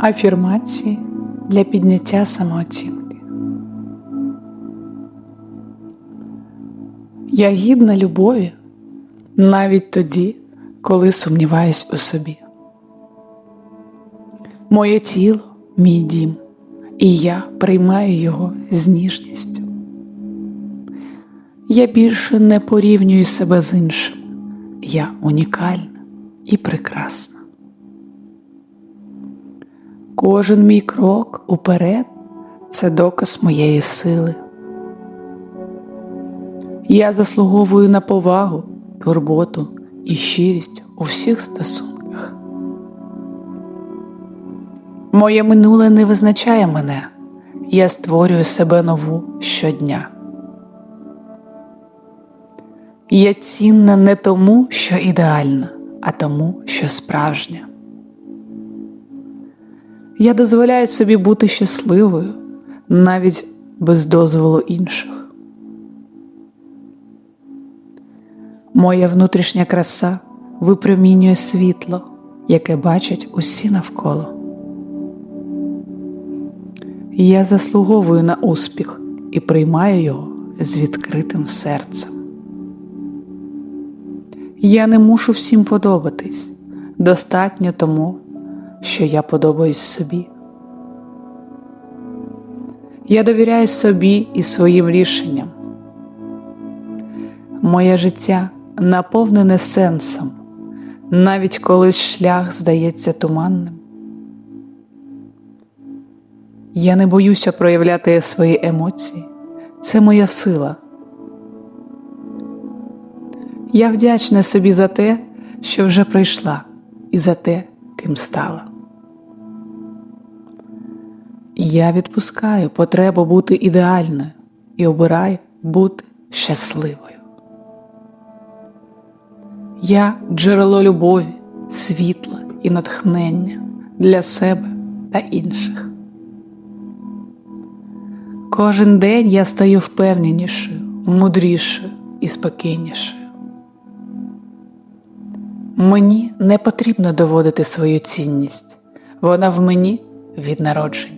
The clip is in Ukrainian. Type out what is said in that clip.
Афірмації для підняття самооцінки. Я гідна любові навіть тоді, коли сумніваюсь у собі. Моє тіло мій дім, і я приймаю його з ніжністю. Я більше не порівнюю себе з іншим. Я унікальна і прекрасна. Кожен мій крок уперед це доказ моєї сили. Я заслуговую на повагу, турботу і щирість у всіх стосунках. Моє минуле не визначає мене, я створюю себе нову щодня. Я цінна не тому, що ідеальна, а тому, що справжня. Я дозволяю собі бути щасливою навіть без дозволу інших. Моя внутрішня краса випромінює світло, яке бачать усі навколо. Я заслуговую на успіх і приймаю його з відкритим серцем. Я не мушу всім подобатись, достатньо тому, що я подобаюсь собі. Я довіряю собі і своїм рішенням. Моє життя наповнене сенсом, навіть коли шлях здається туманним. Я не боюся проявляти свої емоції, це моя сила. Я вдячна собі за те, що вже пройшла, і за те, ким стала. Я відпускаю потребу бути ідеальною і обираю бути щасливою. Я джерело любові, світла і натхнення для себе та інших. Кожен день я стаю впевненішою, мудрішою і спокійнішою. Мені не потрібно доводити свою цінність, вона в мені від народження.